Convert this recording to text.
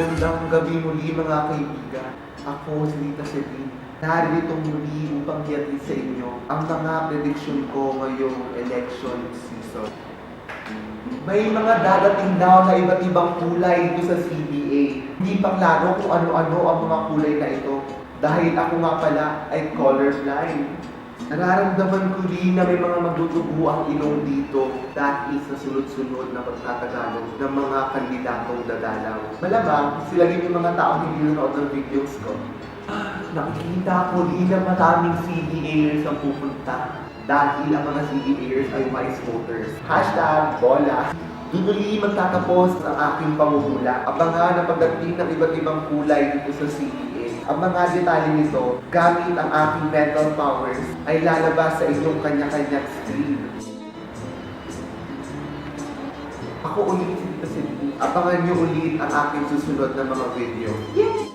Magandang gabi muli mga kaibigan. Ako si Rita Celine. Narito muli upang hiyatin sa inyo ang mga prediction ko ngayong election season. May mga dadating daw na iba't ibang kulay dito sa CBA. Hindi pa klaro kung ano-ano ang mga kulay na ito. Dahil ako nga pala ay colorblind. Nararamdaman ko din na may mga magdudugo ang ilong dito dahil sa sunod-sunod na pagtatagalog ng mga kandidatong dadalaw. Malamang, sila rin yung mga taong hindi nanonood ng videos ko. Nakikita ko din na maraming CDAers ang pupunta dahil ang mga CDAers ay wise voters. Hashtag bola. Duduli magtatapos ang aking pamumula. Abangan ang pagdating ng iba't ibang kulay dito sa CDA. Ang mga detalye nito, gamit ang aking mental powers, ay lalabas sa inyong kanya-kanyang screen. Ako ulit si. Abangan niyo ulit ang aking susunod na mga video. Yay!